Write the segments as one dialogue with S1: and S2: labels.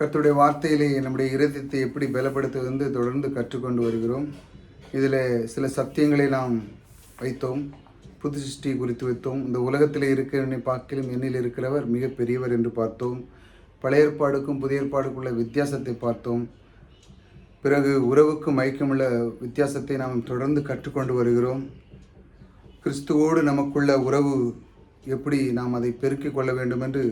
S1: கர்த்தருடைய வார்த்தையிலே நம்முடைய இருதயத்தை எப்படி பலப்படுத்துவது என்று தொடர்ந்து கற்றுக்கொண்டு வருகிறோம். இதில் சில சத்தியங்களை நாம் வைத்தோம். புது சிருஷ்டி குறித்து வைத்தோம். இந்த உலகத்தில் இருக்கிறவனை பார்க்கிலும் எண்ணில் இருக்கிறவர் மிக பெரியவர் என்று பார்த்தோம். பழைய ஏற்பாடுக்கும் புதிய ஏற்பாடுக்குள்ள வித்தியாசத்தை பார்த்தோம். பிறகு உறவுக்கும் மயக்கமுள்ள வித்தியாசத்தை நாம் தொடர்ந்து கற்றுக்கொண்டு வருகிறோம். கிறிஸ்துவோடு நமக்குள்ள உறவு எப்படி நாம் அதை பெருக்கிக் கொள்ள வேண்டும் என்று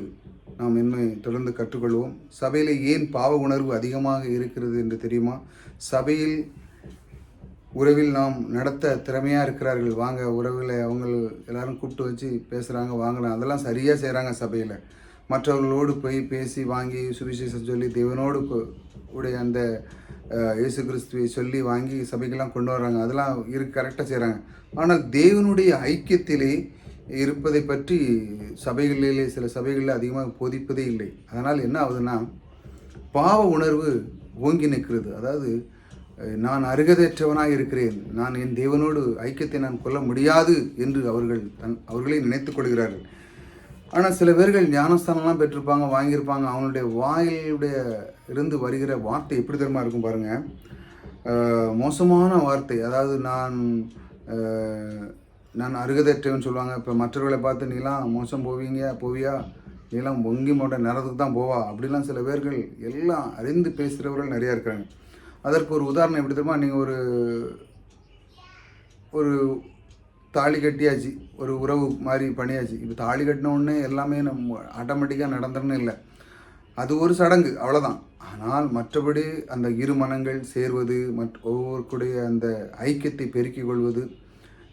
S1: நாம் இன்னும் தொடர்ந்து கற்றுக்கொள்வோம்? சபையில் ஏன் பாவ உணர்வு அதிகமாக இருக்கிறது என்று தெரியுமா? சபையில் உறவில் நாம் நடத்த திறமையாக இருக்கிறார்கள். வாங்க உறவில் அவங்க எல்லாரும் கூப்பிட்டு வச்சு பேசுகிறாங்க வாங்கலாம் அதெல்லாம் சரியாக செய்கிறாங்க சபையில். மற்றவர்களோடு போய் பேசி வாங்கி சுவிசேஷம் சொல்லி தேவனோடு உடைய அந்த இயேசு கிறிஸ்துவை சொல்லி வாங்கி சபைக்கெல்லாம் கொண்டு வர்றாங்க. அதெல்லாம் இரு கரெக்டாக செய்கிறாங்க ஆனால் தேவனுடைய ஐக்கியத்திலே இருப்பதை பற்றி சபைகளிலே சில சபைகளில் அதிகமாக போதிப்பதே இல்லை. அதனால் என்ன ஆகுதுன்னா பாவ உணர்வு ஓங்கி நிற்கிறது. அதாவது நான் அருகதேற்றவனாக இருக்கிறேன். நான் என் தேவனோடு ஐக்கியத்தை நான் கொள்ள முடியாது என்று அவர்கள் தன் அவர்களே நினைத்து கொள்கிறார்கள். ஆனால் சில பேர்கள் ஞானஸ்தானம்லாம் பெற்றிருப்பாங்க வாங்கியிருப்பாங்க. அவனுடைய வாயிலுடைய இருந்து வருகிற வார்த்தை எப்படி தெரியுமா இருக்கும் பாருங்கள் மோசமான வார்த்தை. அதாவது நான் நான் அருகதையற்றவன் சொல்லுவாங்க இப்போ மற்றவர்களை பார்த்து நீலாம் மோசம் போவீங்க போவியா? நீலாம் பொங்கி மோட்ட நேரத்துக்கு தான் போவா. அப்படிலாம் சில பேர்கள் எல்லாம் அறிந்து பேசுகிறவர்கள் நிறையா இருக்காங்க அதற்கு ஒரு உதாரணம் எப்படி தெரியுமா? நீங்கள் ஒரு ஒரு தாலி கட்டியாச்சு ஒரு உறவு மாதிரி பண்ணியாச்சு. இப்போ தாலி கட்டின உடனே எல்லாமே நம்ம ஆட்டோமேட்டிக்காக நடந்துன்னு இல்லை. அது ஒரு சடங்கு அவ்வளோதான் ஆனால் மற்றபடி அந்த இரு மனங்கள் சேர்வது மற்ற ஒவ்வொருக்குடைய அந்த ஐக்கியத்தை பெருக்கிக் கொள்வது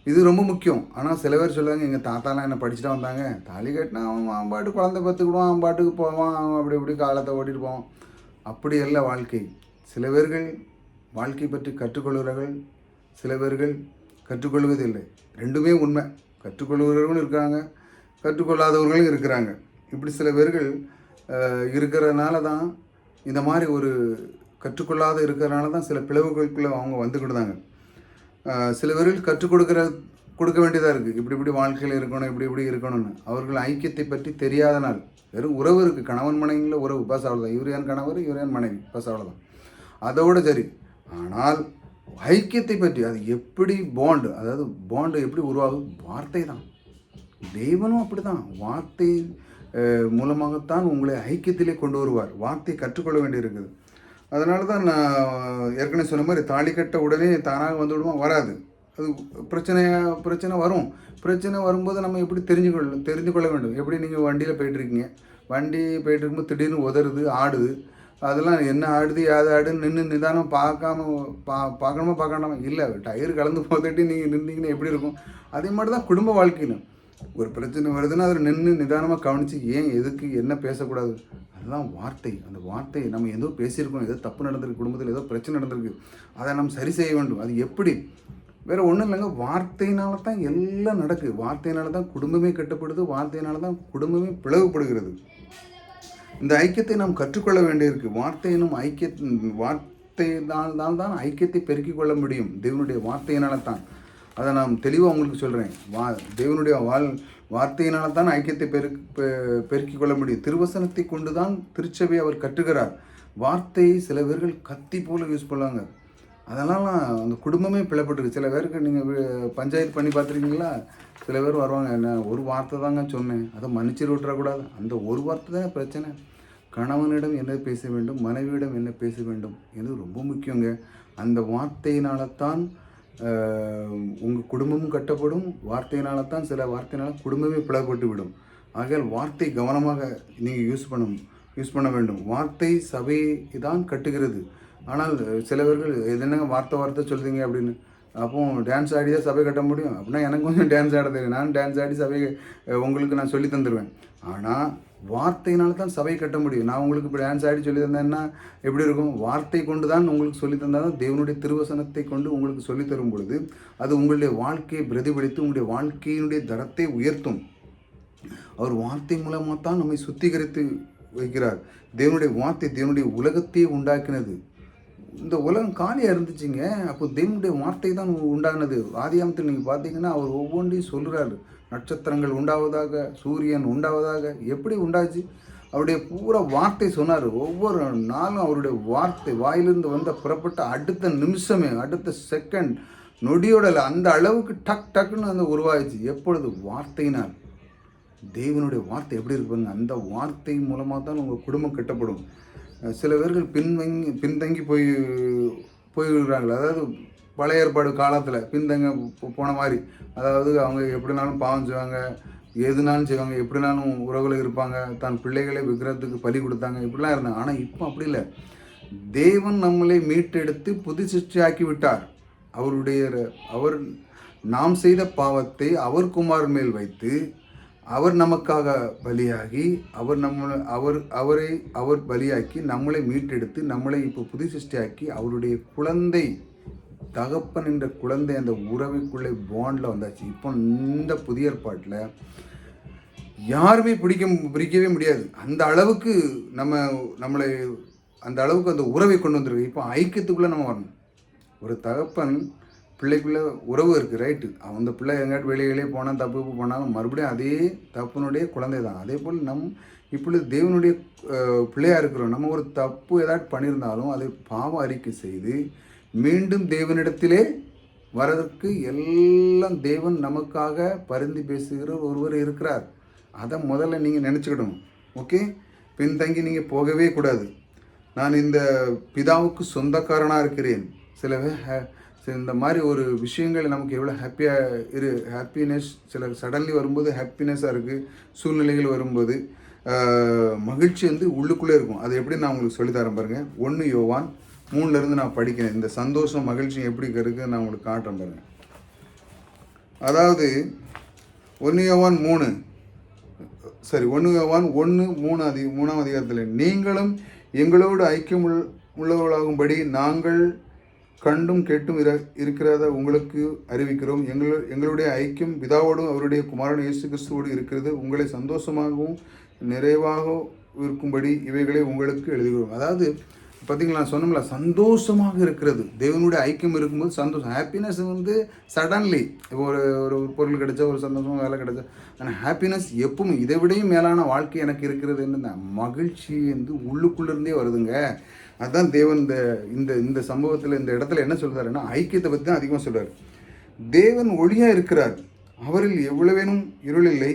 S1: இது ரொம்ப முக்கியம். ஆனால் சில பேர் சொல்லுவாங்க எங்கள் தாத்தாலாம் என்ன படிச்சுட்டு வந்தாங்க. தாலி கட்டினா அவன் அவன் பாட்டு குழந்தை பார்த்துக்கிடுவான் அவன் பாட்டுக்கு போவான் அவன் அப்படி இப்படி காலத்தை ஓட்டிட்டு போவான். அப்படி அல்ல வாழ்க்கை. சில பேர்கள் வாழ்க்கை பற்றி கற்றுக்கொள்கிறார்கள் சில பேர்கள் கற்றுக்கொள்வதில்லை. ரெண்டுமே உண்மை. கற்றுக்கொள்கிறவர்களும் இருக்கிறாங்க கற்றுக்கொள்ளாதவர்களும் இருக்கிறாங்க. இப்படி சில பேர்கள் இருக்கிறதுனால தான் இந்த மாதிரி ஒரு கற்றுக்கொள்ளாத இருக்கிறனால தான் சில பிளவுகளுக்குள்ளே அவங்க வந்துக்கிடுதாங்க. தாங்க சில பேர்கள் கற்றுக் கொடுக்குற கொடுக்க வேண்டியதாக இருக்குது இப்படி இப்படி வாழ்க்கையில் இருக்கணும் இப்படி இப்படி இருக்கணும்னு. அவர்கள் ஐக்கியத்தை பற்றி தெரியாத நாள். வெறும் உறவு இருக்குது கணவன் மனைவியில் உறவு. பஸ் அவ்வளோதான் இவர் என் கணவர்? இவர் என் மனைவி? பஸ் அவ்வளோதான் அதோட சரி. ஆனால் ஐக்கியத்தை பற்றி அது எப்படி பாண்டு அதாவது பாண்டு எப்படி உருவாகும்? வார்த்தை தான். தெய்வனும் அப்படிதான் வார்த்தை மூலமாகத்தான் உங்களை ஐக்கியத்திலே கொண்டு வருவார். வார்த்தை கற்றுக்கொள்ள வேண்டியிருக்குது. அதனால தான் நான் ஏற்கனவே சொன்ன மாதிரி தாலி கட்ட உடனே தானாக வந்து விடுமா வராது. அது பிரச்சனையாக பிரச்சனை வரும். பிரச்சனை வரும்போது நம்ம எப்படி தெரிஞ்சுக்கொள்ள தெரிஞ்சு கொள்ள வேண்டும். எப்படி நீங்கள் வண்டியில் போயிட்டுருக்கீங்க? வண்டி போயிட்டு இருக்கும்போது திடீர்னு உதறுது ஆடுது. அதெல்லாம் என்ன ஆடுது யாது ஆடுன்னு நின்று நிதானம் பார்க்காம பா பார்க்கணுமா பார்க்கணுமா இல்லை டயர் கலந்து போதட்டி நீங்கள் நின்றீங்கன்னா எப்படி இருக்கும்? அதே மாதிரி தான் குடும்ப வாழ்க்கையிலும். ஒரு பிரச்சனை வருதுன்னா அதில் நின்று நிதானமாக கவனித்து ஏன் எதுக்கு என்ன பேசக்கூடாது? அதுதான் வார்த்தை. அந்த வார்த்தை நம்ம ஏதோ பேசியிருக்கோம் ஏதோ தப்பு நடந்திருக்கு குடும்பத்தில் ஏதோ பிரச்சனை நடந்திருக்கு. அதை நம்ம சரி செய்ய வேண்டும். அது எப்படி? வேற ஒன்றும் இல்லைங்க. வார்த்தையினால தான் எல்லாம் நடக்குது வார்த்தையினால தான் குடும்பமே கட்டப்படுது. வார்த்தையினால தான் குடும்பமே பிளவுபடுகிறது. இந்த ஐக்கியத்தை நாம் கற்றுக்கொள்ள வேண்டியிருக்கு. வார்த்தையினும் ஐக்கிய வார்த்தையினால் தான் தான் ஐக்கியத்தை பெருக்கிக் கொள்ள முடியும். தேவனுடைய வார்த்தையினால தான். அதை நான் தெளிவாக உங்களுக்கு சொல்கிறேன் வா தேவனுடைய வாழ் வார்த்தையினால தான் ஐக்கியத்தை பெரு பெ- பெருக்கிக் கொள்ள முடியும். திருவசனத்தை கொண்டு தான் திருச்சபை அவர் கற்றுகிறார் வார்த்தையை சில பேர்கள் கத்தி போல யூஸ் பண்ணுவாங்க. அதெல்லாம் அந்த குடும்பமே பிளப்பட்டுருக்கு சில பேருக்கு நீங்கள் பஞ்சாயத்து பண்ணி பார்த்துருக்கீங்களா? சில பேர் வருவாங்க என்ன ஒரு வார்த்தை தாங்க சொன்னேன். அதை மன்னிச்சு விட்டுறக்கூடாது. அந்த ஒரு வார்த்தை தான் பிரச்சனை. கணவனிடம் என்ன பேச வேண்டும் மனைவியிடம் என்ன பேச வேண்டும் இது ரொம்ப முக்கியங்க. அந்த வார்த்தையினால தான் உங்கள் குடும்பமும் கட்டப்படும். வார்த்தையினால தான் சில வார்த்தையினால் குடும்பமே பிளவுபட்டு விடும் ஆகையால் வார்த்தை கவனமாக நீங்கள் யூஸ் பண்ணும் யூஸ் பண்ண வேண்டும். வார்த்தை சபை தான் கட்டுகிறது. ஆனால் சிலவர்கள் என்னங்க வார்த்தை வார்த்தை சொல்கிறீங்க அப்படின்னு. அப்போ டான்ஸ் ஆடி தான் சபை கட்ட முடியும். அப்படின்னா எனக்கு கொஞ்சம் டான்ஸ் ஆட தெரியும். நான் டான்ஸ் ஆடி சபை உங்களுக்கு நான் சொல்லி தந்துடுவேன் ஆனால் வார்த்தையினால தான் சபை கட்ட முடியும். நான் உங்களுக்கு இப்படி டான்ஸ் ஆடி சொல்லி தந்தேன்னா எப்படி இருக்கும்? வார்த்தை கொண்டு தான் உங்களுக்கு சொல்லி தந்தால் தான் தேவனுடைய திருவசனத்தை கொண்டு உங்களுக்கு சொல்லித் தரும் பொழுது அது உங்களுடைய வாழ்க்கையை பிரதிபலித்து உங்களுடைய வாழ்க்கையினுடைய தரத்தை உயர்த்தும். அவர் வார்த்தை மூலமாக தான் நம்மை சுத்திகரித்து வைக்கிறார். தேவனுடைய வார்த்தை தேவனுடைய உலகத்தையே உண்டாக்கினது. இந்த உலகம் காலியாக இருந்துச்சுங்க. அப்போ தேவனுடைய வார்த்தை தான் உண்டானது. ஆதியாமத்தில் நீங்கள் பார்த்தீங்கன்னா அவர் ஒவ்வொன்றையும் சொல்கிறாரு நட்சத்திரங்கள் உண்டாவதாக சூரியன் உண்டாவதாக எப்படி உண்டாச்சு? அவருடைய பூரா வார்த்தை சொன்னார். ஒவ்வொரு நாளும் அவருடைய வார்த்தை வாயிலிருந்து வந்த புறப்பட்ட அடுத்த நிமிஷமே அடுத்த செகண்ட் நொடியோடல அந்த அளவுக்கு டக் டக்குன்னு அந்த உருவாயிடுச்சு. எப்பொழுது? வார்த்தையினால். தேவனுடைய வார்த்தை எப்படி இருப்பாங்க அந்த வார்த்தை மூலமாக தான் உங்கள் குடும்பம் கட்டப்படும். சில பேர்கள் பின்வங்கி பின்தங்கி போய் போயிடுறாங்களே அதாவது பழைய ஏற்பாடு காலத்தில் பின்தங்க போன மாதிரி. அதாவது அவங்க எப்படினாலும் பாவம் செய்வாங்க எதுனாலும் செய்வாங்க எப்படினாலும் உறவில் இருப்பாங்க தன் பிள்ளைகளை விக்கிரத்துக்கு பலி கொடுத்தாங்க இப்படிலாம் இருந்தாங்க. ஆனால் இப்போ அப்படி இல்லை. தேவன் நம்மளை மீட்டெடுத்து புது சிருஷ்டியாக்கி விட்டார். அவருடைய அவர் நாம் செய்த பாவத்தை அவர் குமார் மேல் வைத்து அவர் நமக்காக பலியாகி அவர் நம்ம அவர் அவரை அவர் பலியாக்கி நம்மளை மீட்டெடுத்து நம்மளை இப்போ புது சிருஷ்டியாக்கி அவருடைய குழந்தை தகப்பன் என்ற குழந்தை அந்த உறவுக்குள்ளே பாண்டில் வந்தாச்சு. இப்போ இந்த புதிய ஏற்பாட்டில் யாருமே பிடிக்க பிடிக்கவே முடியாது. அந்த அளவுக்கு நம்ம நம்மளை அந்த அளவுக்கு அந்த உறவை கொண்டு வந்திருக்கு. இப்போ ஐக்கியத்துக்குள்ளே நம்ம வரணும். ஒரு தகப்பன் பிள்ளைக்குள்ளே உறவு இருக்குது ரைட்டு அந்த பிள்ளை எங்காட்டு வெளியிலே போனால் தப்பு தப்பு போனாலும் மறுபடியும் அதே தப்புனுடைய குழந்தை தான். அதே போல் நம் இப்பொழுது தேவனுடைய பிள்ளையாக இருக்கிறோம். நம்ம ஒரு தப்பு ஏதாட்டு பண்ணியிருந்தாலும் அதை பாவ அறிக்கை செய்து மீண்டும் தேவனிடத்திலே வரதற்கு எல்லாம் தேவன் நமக்காக பரிந்து பேசுகிற ஒருவர் இருக்கிறார். அதை முதல்ல நீங்கள் நினச்சிக்கிடணும் ஓகே? பின்தங்கி நீங்கள் போகவே கூடாது. நான் இந்த பிதாவுக்கு சொந்தக்காரனாக இருக்கிறேன். சில பேர் இந்த மாதிரி ஒரு விஷயங்கள் நமக்கு எவ்வளோ ஹாப்பியாக இரு ஹாப்பினஸ் சில சடன்லி வரும்போது ஹாப்பினஸ்ஸாக இருக்குது சூழ்நிலைகள் வரும்போது மகிழ்ச்சி வந்து உள்ளுக்குள்ளே இருக்கும். அது எப்படி நான் உங்களுக்கு சொல்லித்தரேன் பாருங்கள் ஒன்று யோவான் மூணுலேருந்து நான் படிக்கிறேன். இந்த சந்தோஷம் மகிழ்ச்சி எப்படி இருக்குது நான் உங்களுக்கு காட்டுறேன் பாருங்கள் அதாவது ஒன்று யோவான் மூணு. சரி ஒன்று யோவான் ஒன்று மூணு அதி மூணாம் அதிகாரத்தில் நீங்களும் எங்களோடு ஐக்கியம் உள் உள்ளவர்களாகும்படி நாங்கள் கண்டும் கேட்டும் இர இருக்கிறத உங்களுக்கு அறிவிக்கிறோம். எங்கள் எங்களுடைய ஐக்கியம் பிதாவோடும் அவருடைய குமாரன் இயேசு கிறிஸ்துவோடு இருக்கிறது. உங்களை சந்தோஷமாகவும் நிறைவாக இருக்கும்படி இவைகளை உங்களுக்கு எழுதுகிறோம். அதாவது பார்த்தீங்களா நான் சொன்னோம்ல சந்தோஷமாக இருக்கிறது. தேவனுடைய ஐக்கியம் இருக்கும்போது சந்தோஷம். ஹாப்பினஸ் வந்து சடன்லி ஒரு ஒரு பொருள் கிடைச்சா ஒரு சந்தோஷமாக வேலை கிடைச்சா ஆனால் ஹாப்பினஸ் எப்பவும் இதை விடையும் மேலான வாழ்க்கை எனக்கு இருக்கிறது என்ன மகிழ்ச்சி வந்து உள்ளுக்குள்ளேருந்தே வருதுங்க. அதுதான் தேவன் இந்த இந்த இந்த சம்பவத்தில் இந்த இடத்துல என்ன சொல்கிறாருன்னா ஐக்கியத்தை பற்றி தான் அதிகமாக சொல்கிறார் தேவன் ஒளியாக இருக்கிறார். அவரில் எவ்வளவேனும் இருள் இல்லை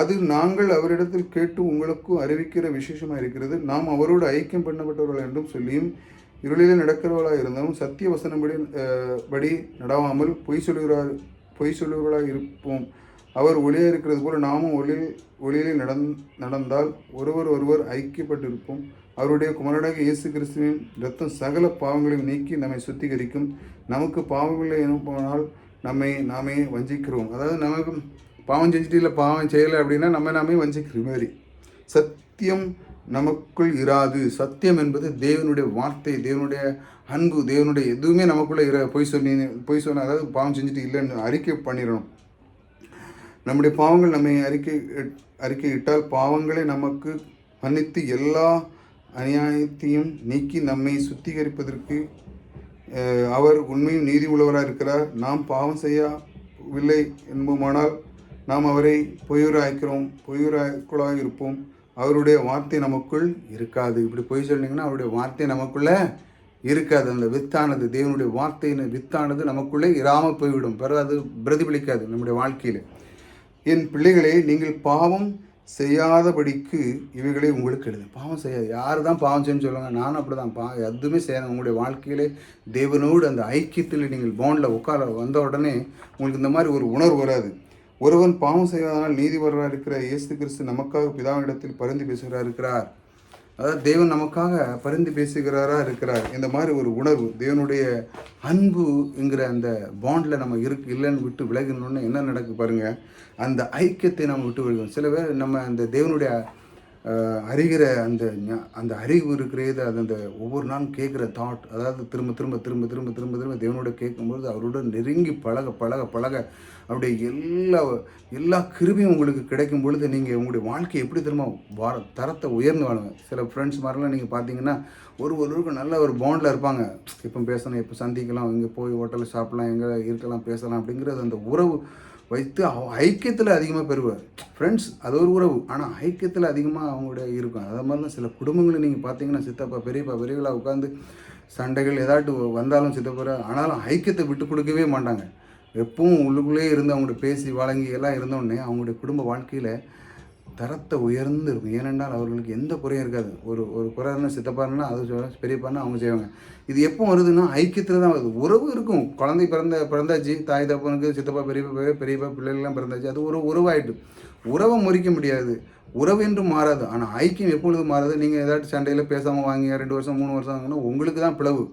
S1: அது நாங்கள் அவரிடத்தில் கேட்டு உங்களுக்கு அறிவிக்கிற விசேஷமாக இருக்கிறது. நாம் அவரோடு ஐக்கியம் பண்ணப்பட்டவர்கள் என்றும் சொல்லியும் இருளிலே நடக்கிறவர்களாக இருந்தாலும் சத்திய வசனப்படி படி நடாவாமல் பொய் சொல்லுகிறார் பொய் சொல்லுகிறவர்களாக இருப்போம். அவர் ஒளியாக இருக்கிறது போல நாமும் ஒளியில் ஒளியிலே நடந் நடந்தால் ஒருவர் ஒருவர் ஐக்கியப்பட்டிருப்போம். அவருடைய குமாரனாக இயேசு கிறிஸ்துவின் இரத்தம் சகல பாவங்களையும் நீக்கி நம்மை சுத்திகரிக்கும். நமக்கு பாவமில்லை எனப்போனால் நம்மை நாமே வஞ்சிக்கிறோம். அதாவது நமக்கு பாவம் செஞ்சுட்டு இல்லை பாவம் செய்யலை அப்படின்னா நம்ம நாமே வஞ்சிக்கிற மாதிரி சத்தியம் நமக்குள் இராது. சத்தியம் என்பது தேவனுடைய வார்த்தை தேவனுடைய அன்பு தேவனுடைய எதுவுமே நமக்குள்ளே இர பொய் சொல்லி பொய் சொன்ன அதாவது பாவம் செஞ்சுட்டு இல்லைன்னு அறிக்கை பண்ணிடணும். நம்முடைய பாவங்கள் நம்மை அறிக்கை அறிக்கை இட்டால் பாவங்களை நமக்கு மன்னித்து எல்லா அநியாயத்தையும் நீக்கி நம்மை சுத்திகரிப்பதற்கு அவர் உண்மையும் நீதி உள்ளவராக இருக்கிறார் நாம் பாவம் செய்யவில்லை என்போமானால் நாம் அவரை பொய்யுராய்க்கிறோம் பொய்யுராய்க்குள்ளாக இருப்போம். அவருடைய வார்த்தை நமக்குள் இருக்காது. இப்படி பொய் சொன்னீங்கன்னா அவருடைய வார்த்தை நமக்குள்ளே இருக்காது. அந்த வித்தானது தேவனுடைய வார்த்தையின் வித்தானது நமக்குள்ளே இராமல் போய்விடும். பிறகு அது பிரதிபலிக்காது நம்முடைய வாழ்க்கையில். என் பிள்ளைகளே நீங்கள் பாவம் செய்யாதபடிக்கு இவைகளை உங்களுக்கு எழுது பாவம் செய்யாது. யார் தான் பாவம் செய்யணும்னு சொல்லுவாங்க? நானும் அப்படி தான் பா எதுவுமே செய்யணும் உங்களுடைய வாழ்க்கையிலே தேவனோடு அந்த ஐக்கியத்தில் நீங்கள் போனில் உட்கார வந்த உடனே உங்களுக்கு இந்த மாதிரி ஒரு உணர்வு வராது. ஒருவன் பாவம் செய்வதனால் நீதிபரராக இருக்கிற இயேசு கிறிஸ்து நமக்காக பிதாவிடத்தில் பரிந்து பேசுகிறா இருக்கிறார் அதாவது தேவன் நமக்காக பரிந்து பேசுகிறாரா இருக்கிறார். இந்த மாதிரி ஒரு உணர்வு தேவனுடைய அன்புங்கிற அந்த பாண்டில் நம்ம இருக்கு இல்லைன்னு விட்டு விலகணுன்னு என்ன நடக்கு பாருங்கள் அந்த ஐக்கியத்தை நம்ம விட்டு விலகும் சில பேர் நம்ம அந்த தேவனுடைய அறிகிற அந்த அந்த அறிவு இருக்கிறது அது அந்த ஒவ்வொரு நாளும் கேட்குற தாட் அதாவது திரும்ப திரும்ப திரும்ப திரும்ப திரும்ப திரும்ப தேவனோட கேட்கும்பொழுது அவரோட நெருங்கி பழக பழக பழக அப்படியே எல்லா எல்லா கிருபியும் உங்களுக்கு கிடைக்கும் பொழுது நீங்கள் உங்களுடைய வாழ்க்கை எப்படி திரும்ப வார தரத்தை உயர்ந்து வாழுங்க. சில ஃப்ரெண்ட்ஸ் மாதிரிலாம் நீங்கள் பார்த்தீங்கன்னா ஒரு ஒருவருக்கும் நல்ல ஒரு பாண்டில் இருப்பாங்க. இப்போ பேசணும் இப்போ சந்திக்கலாம் இங்கே போய் ஹோட்டலில் சாப்பிட்லாம் எங்கே இருக்கலாம் பேசலாம் அப்படிங்கிறது அந்த உறவு வைத்து அவ- ஐக்கியத்தில் அதிகமாக பெறுவார். ஃப்ரெண்ட்ஸ் அது ஒரு உறவு. ஆனால் ஐக்கியத்தில் அதிகமாக அவங்களுடைய இருக்கும். அதை மாதிரி தான் சில குடும்பங்களை நீங்கள் பார்த்தீங்கன்னா சித்தப்பா பெரியப்பா பெரியவளாக உட்காந்து சண்டைகள் ஏதாட்டு வந்தாலும் சித்தப்பா ஆனாலும் ஐக்கியத்தை விட்டு கொடுக்கவே மாட்டாங்க. எப்பவும் உள்ளுக்குள்ளேயே இருந்து அவங்கள்ட்ட பேசி வழங்கி எல்லாம் இருந்தோடனே அவங்களுடைய குடும்ப வாழ்க்கையில் தரத்தை உயர்ந்து இருக்கும். ஏனென்றால் அவர்களுக்கு எந்த குறையும் இருக்காது. ஒரு ஒரு குறை இருந்தால் சித்தப்பாருன்னா அது சொல்ல பெரியப்பாருன்னா அவங்க செய்வாங்க. இது எப்போ வருதுன்னா ஐக்கியத்தில் தான் வருது. உறவு இருக்கும். குழந்தை பிறந்த பிறந்தாச்சு தாய் தப்பனுக்கு சித்தப்பா பெரியப்பா பெரிய- பெரியப்பா பிள்ளைகள்லாம் பிறந்தாச்சு. அது ஒரு உறவாயிட்டு. உறவை முறிக்க முடியாது. உறவு என்றும் மாறாது. ஆனால் ஐக்கியம் எப்பொழுது மாறாது? நீங்கள் ஏதாச்சும் சண்டையில் பேசாமல் வாங்கி ரெண்டு வருஷம் மூணு வருஷம் வாங்கினா உங்களுக்கு தான் பிளவு.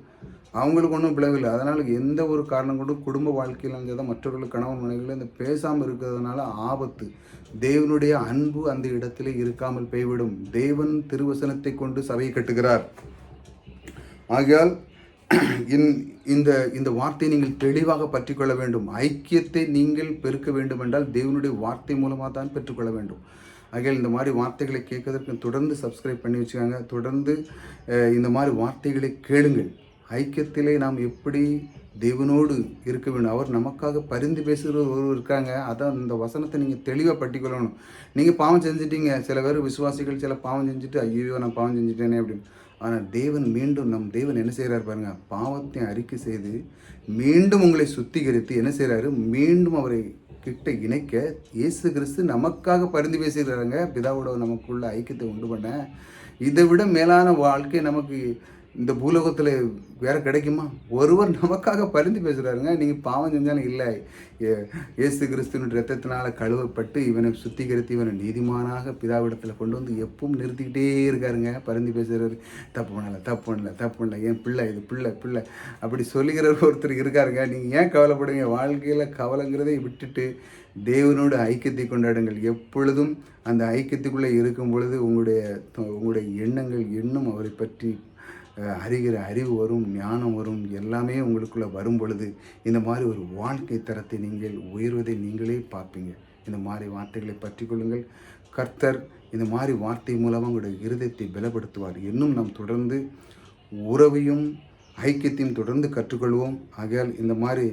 S1: அவங்களுக்கு ஒன்றும் பிளவு இல்லை. அதனால் எந்த ஒரு காரணம் கொண்டும் குடும்ப வாழ்க்கையில் இருந்தால் மற்றவர்கள் கணவன் மனைவிகள் இந்த பேசாமல் இருக்கிறதுனால ஆபத்து. தேவனுடைய அன்பு அந்த இடத்திலே இருக்காமல் போய்விடும். தேவன் திருவசனத்தை கொண்டு சபையை கட்டுகிறார். ஆகையால் இந்த இந்த வார்த்தையை நீங்கள் தெளிவாக பற்றிக்கொள்ள வேண்டும். ஐக்கியத்தை நீங்கள் பெருக்க வேண்டும் என்றால் தேவனுடைய வார்த்தை மூலமாக தான் பெற்றுக்கொள்ள வேண்டும். ஆகையால் இந்த மாதிரி வார்த்தைகளை கேட்கறதுக்கு தொடர்ந்து சப்ஸ்கிரைப் பண்ணி வச்சுக்காங்க. தொடர்ந்து இந்த மாதிரி வார்த்தைகளை கேளுங்கள். ஐக்கியத்திலே நாம் எப்படி தேவனோடு இருக்க வேண்டும்? அவர் நமக்காக பரிந்து பேசுகிற ஒரு இருக்காங்க. அதான் இந்த வசனத்தை நீங்கள் தெளிவாக பட்டிக்கொள்ளணும். நீங்கள் பாவம் செஞ்சிட்டீங்க. சில பேர் விசுவாசிகள் சில பாவம் செஞ்சுட்டு ஐயோ நான் பாவம் செஞ்சுட்டேனே அப்படின்னு. ஆனால் தேவன் மீண்டும் நம் தேவன் என்ன செய்கிறார் பாருங்கள் பாவத்தை அறிக்கை செய்து மீண்டும் உங்களை சுத்திகரித்து என்ன செய்கிறாரு மீண்டும் அவரை கிட்ட இணைக்க இயேசு கிறிஸ்து நமக்காக பரிந்து பேசுகிறாருங்க. பிதாவோட நமக்குள்ள ஐக்கியத்தை உண்டு பண்ண. இதை விட மேலான வாழ்க்கை நமக்கு இந்த பூலோகத்தில் வேற கிடைக்குமா? ஒருவர் நமக்காக பரிந்து பேசுகிறாருங்க நீங்கள் பாவம் செஞ்சாலும் இல்லை. இயேசு கிறிஸ்துவின் ரத்தத்தினால் கழுவப்பட்டு இவனை சுத்திகரித்து இவனை நீதிமானாக பிதாவிடத்தில் கொண்டு வந்து எப்பவும் நிறுத்திக்கிட்டே இருக்காருங்க. பரிந்து பேசுகிறாரு தப்பு பண்ணலை தப்பு பண்ணல தப்பு பண்ணல என் பிள்ளை இது பிள்ளை பிள்ளை அப்படி சொல்லுகிறவர் ஒருத்தர் இருக்காருங்க. நீங்கள் ஏன் கவலைப்படுங்க வாழ்க்கையில் கவலைங்கிறதை விட்டுட்டு தேவனோட ஐக்கியத்தை கொண்டாடுங்கள். எப்பொழுதும் அந்த ஐக்கியத்துக்குள்ளே இருக்கும் பொழுது உங்களுடைய உங்களுடைய எண்ணங்கள் எண்ணும் அவரை பற்றி அறிகிற அறிவு வரும் ஞானம் வரும் எல்லாமே உங்களுக்குள்ளே வரும் பொழுது இந்த மாதிரி ஒரு வாழ்க்கை தரத்தை நீங்கள் உயர்வதை நீங்களே பார்ப்பீங்க. இந்த மாதிரி வார்த்தைகளை பற்றி கொள்ளுங்கள். கர்த்தர் இந்த மாதிரி வார்த்தை மூலமாக உங்களுடைய இருதயத்தை பலப்படுத்துவார். இன்னும் நாம் தொடர்ந்து உறவையும் ஐக்கியத்தையும் தொடர்ந்து கற்றுக்கொள்வோம். ஆகையால் இந்த மாதிரி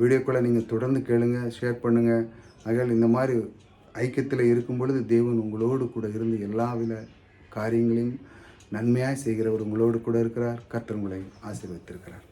S1: வீடியோக்களை நீங்கள் தொடர்ந்து கேளுங்க ஷேர் பண்ணுங்கள் ஆகையால் இந்த மாதிரி ஐக்கியத்தில் இருக்கும் பொழுது தேவன் உங்களோடு கூட இருந்து எல்லா வித காரியங்களையும் நன்மையாய் செய்கிறவர் உங்களோடு கூட இருக்கிறார். கர்த்தர் உங்களை ஆசீர்வதித்திருக்கிறார்.